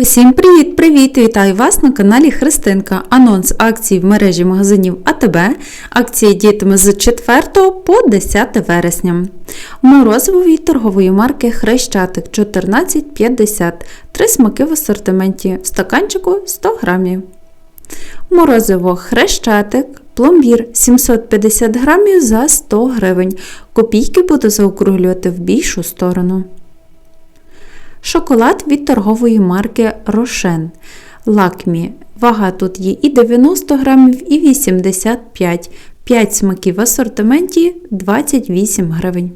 Усім привіт-привіт! Вітаю вас на каналі Христинка. Анонс акції в мережі магазинів АТБ. Акція діятиме з 4 по 10 вересня. Морозиво торгової марки Хрещатик 14,50. Три смаки в асортименті. В стаканчику 100 грамів. Морозиво Хрещатик. Пломбір 750 грамів за 100 гривень. Копійки буду заокруглювати в більшу сторону. Шоколад від торгової марки Рошен. Лакмі. Вага тут є і 90 грамів, і 85 5 смаків в асортименті 28 гривень.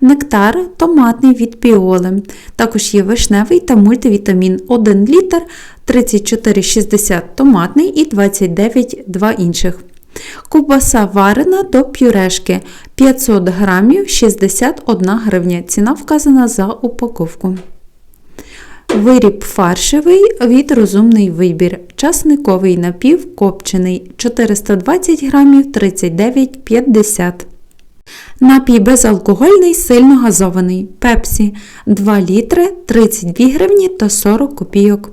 Нектар томатний від піоли. Також є вишневий та мультивітамін 1 літр, 34,60 томатний і 29 два інших. Ковбаса варена до пюрешки 500 грамів 61 гривня. Ціна вказана за упаковку. Виріб фаршевий від розумний вибір. Часниковий напів копчений 420 грамів 39,50 Напій безалкогольний сильно газований. Пепсі 2 літри 32 гривні та 40 копійок.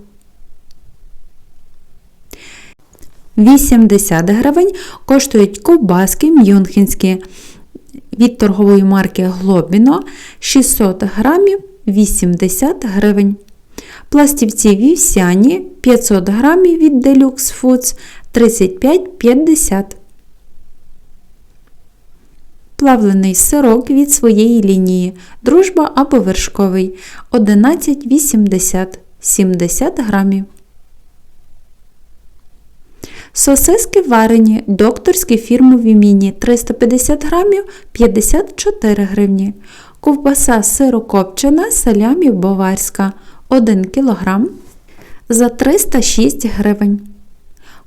80 гривень коштують ковбаски мюнхенські від торгової марки Глобіно 600 грамів 80 гривень. Пластівці вівсяні 500 грамів від Deluxe Foods 35,50 Плавлений сирок від своєї лінії. Дружба або вершковий. 11,80 70 грамів. Сосиски варені, докторські фірмові міні. 350 грамів 54 гривні. Ковбаса сирокопчена салямі баварська 1 кг за 306 гривень.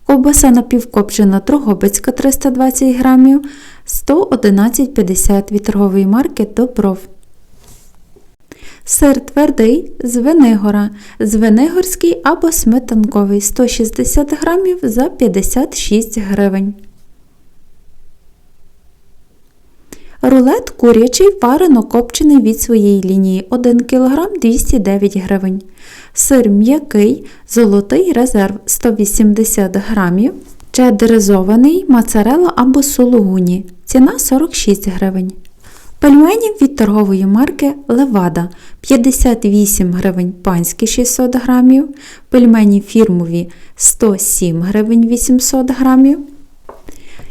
Ковбаса напівкопчена Трогобицька 320 грамів 111,50 від торгової марки Добров. Сир твердий з Венигора, Звенигорський або сметанковий 160 грамів за 56 гривень. Рулет курячий варено копчений від своєї лінії 1 кг 209 гривень. Сир м'який, золотий резерв 180 грамів. Чедеризований моцарелла або сулугуні. Ціна 46 гривень. Пельмені від торгової марки Левада 58 гривень панські 600 грамів. Пельмені фірмові 107 гривень 800 грамів.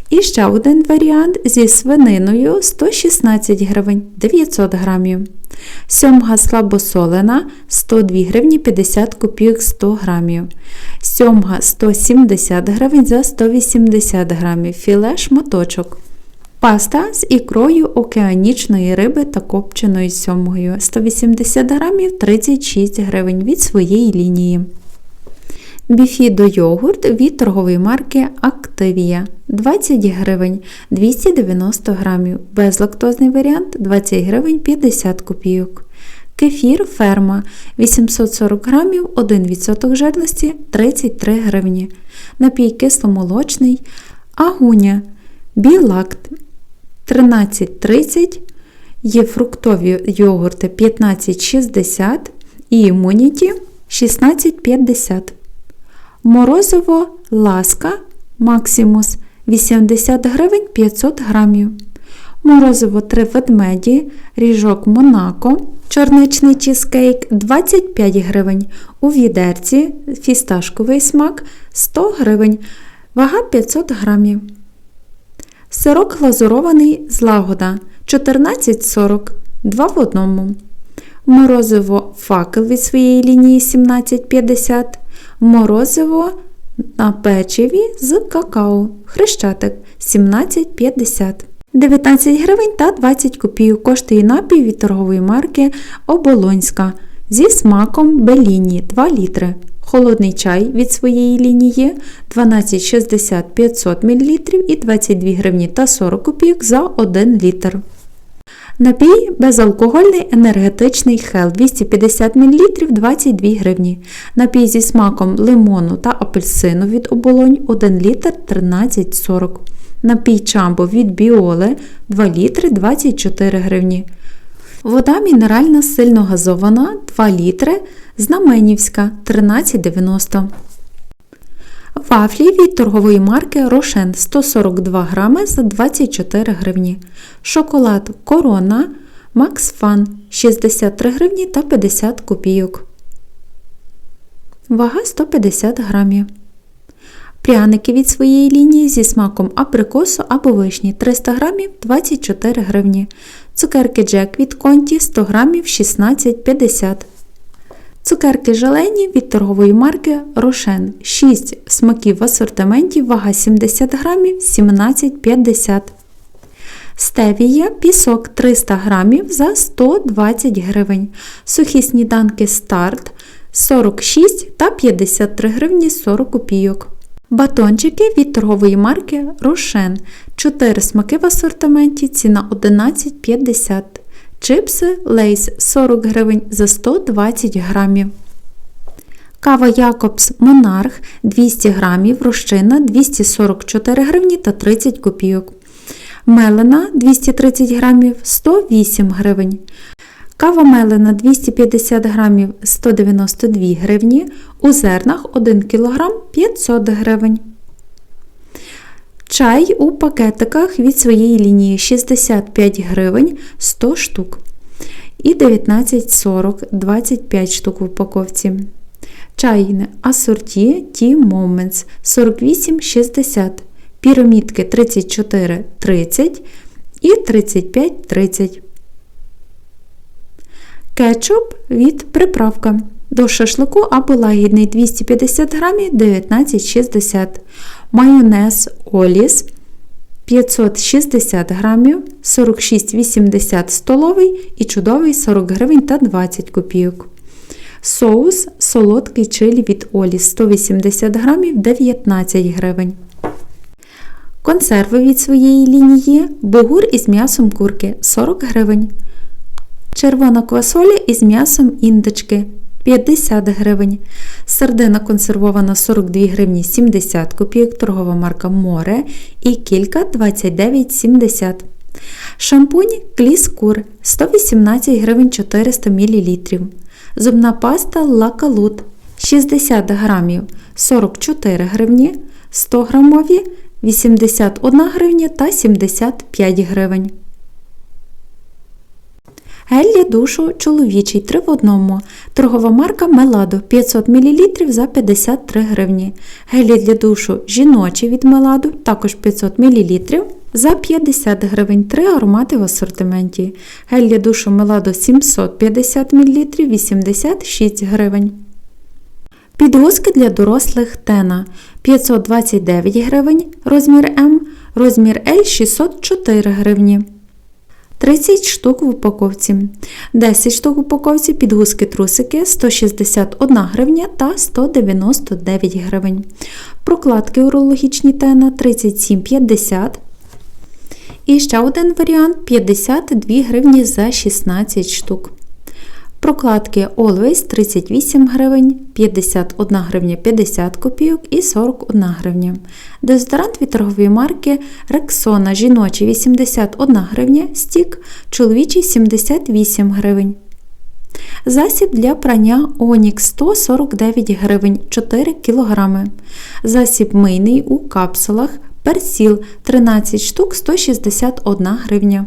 І ще один варіант зі свининою 116 гривень 900 грамів. Сьомга слабосолена 102 гривні 50 копійок 100 грамів. Сьомга 170 гривень за 180 грамів. Філе шматочок. Паста з ікрою океанічної риби та копченою сьомгою 180 грамів 36 гривень від своєї лінії. Біфідо йогурт від торгової марки Активія 20 гривень 290 грамів. Безлактозний варіант 20 гривень 50 копійок. Кефір ферма 840 грамів 1% жирності 33 гривні. Напій кисломолочний. Агуня. Білакт 13,30. Є фруктові йогурти 15,60 і імуніті 16,50. Морозиво ласка Максимус 80 гривень 500 грамів. Морозиво 3 ведмеді, ріжок Монако, чорничний чизкейк 25 гривень. У відерці фісташковий смак 100 гривень, вага 500 грамів. Сирок глазурований злагода 14,40 2 в одному. Морозиво факел від своєї лінії 17,50 Морозиво на печиві з какао. Хрещатик 17,50 19 гривень та 20 копійок коштує напій від торгової марки Оболонська зі смаком Беліні 2 літри. Холодний чай від своєї лінії 12,60 500 мл і 22 гривні та 40 копійок за 1 літр. Напій безалкогольний енергетичний хел 250 мл 22 гривні. Напій зі смаком лимону та апельсину від оболонь 1 літр 13,40 Напій чамбо від біоли 2 літри 24 гривні. Вода мінеральна сильно газована 2 літри, Знаменівська 13,90. Вафлі від торгової марки Рошен 142 грами за 24 гривні. Шоколад Корона Макс Фан 63 гривні та 50 копійок. Вага 150 грамів. Пряники від своєї лінії зі смаком абрикосу або вишні 300 грамів 24 гривні. Цукерки Джек від Конті 100 грамів 16,50 Цукерки желені від торгової марки Рошен 6 смаків в асортименті, вага 70 грамів 17,50 Стевія пісок 300 грамів за 120 гривень. Сухі сніданки старт 46 та 53 гривні 40 копійок. Батончики від торгової марки Рошен 4 смаки в асортименті, ціна 11,50 Чипси Лейс 40 гривень за 120 грамів. Кава Якобс Монарх 200 грамів, розчина 244 гривні та 30 копійок. Мелена 230 грамів 108 гривень. Кава мелена 250 грамів 192 гривні. У зернах 1 кг 500 гривень. Чай у пакетиках від своєї лінії 65 гривень 100 штук. І 19,40 25 штук в упаковці. Чайне асорті Tea Moments 48,60. Пірамідки 34,30 і 35,30. Кетчуп від приправка. До шашлику або лагідний 250 грамів 19,60 Майонез Оліс 560 грамів 46,80 столовий і чудовий 40 гривень та 20 копійок. Соус солодкий чилі від Оліс 180 грамів 19 гривень. Консерви від своєї лінії бугур із м'ясом курки 40 гривень. Червона квасоля із м'ясом індички 50 гривень. Сардина консервована 42 гривні 70 копійок, торгова марка Море і кілька 29,70. Шампунь Кліскур 118 гривень 400 мл. Зубна паста Лакалут 60 грамів 44 гривні, 100 грамові 81 гривня та 75 гривень. Гель душу чоловічий 3 в одному. Торгова марка Меладо 500 мл за 53 гривні. Гелі для душу жіночий від Меладо також 500 мл за 50 гривень. 3 аромати в асортименті. Гель для душу Меладо 750 мл 86 гривень. Підгузки для дорослих Тена 529 гривень, розмір М, розмір L 604 гривні. 30 штук в упаковці, 10 штук в упаковці підгузки трусики 161 гривня та 199 гривень. Прокладки урологічні тена 37,50. І ще один варіант 52 гривні за 16 штук. Прокладки Always 38 гривень, 51 гривня 50 копійок і 41 гривня. Дезодорант від торгової марки Rexona жіночий 81 гривня, стік чоловічий 78 гривень. Засіб для прання Onyx 149 гривень 4 кг. Засіб мийний у капсулах Персіл 13 штук 161 гривня.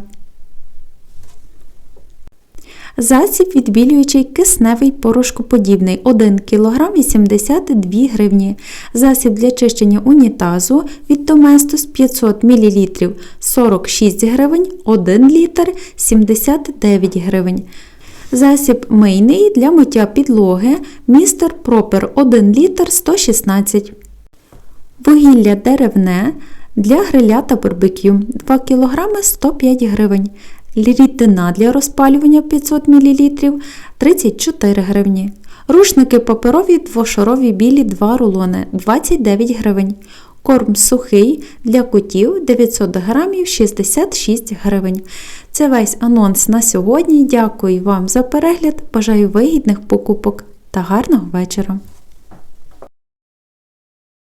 Засіб відбілюючий кисневий порошкоподібний 1 кг 82 гривні. Засіб для чищення унітазу від Доместос 500 мл 46 гривень, 1 літр 79 гривень. Засіб мийний для миття підлоги Містер Пропер 1 літр 116 Вугілля деревне для гриля та барбекю 2 кг 105 гривень рідина для розпалювання 500 мл 34 гривні. Рушники паперові двошарові білі 2 рулони 29 гривень. Корм сухий для котів 900 грамів 66 гривень. Це весь анонс на сьогодні. Дякую вам за перегляд. Бажаю вигідних покупок та гарного вечора!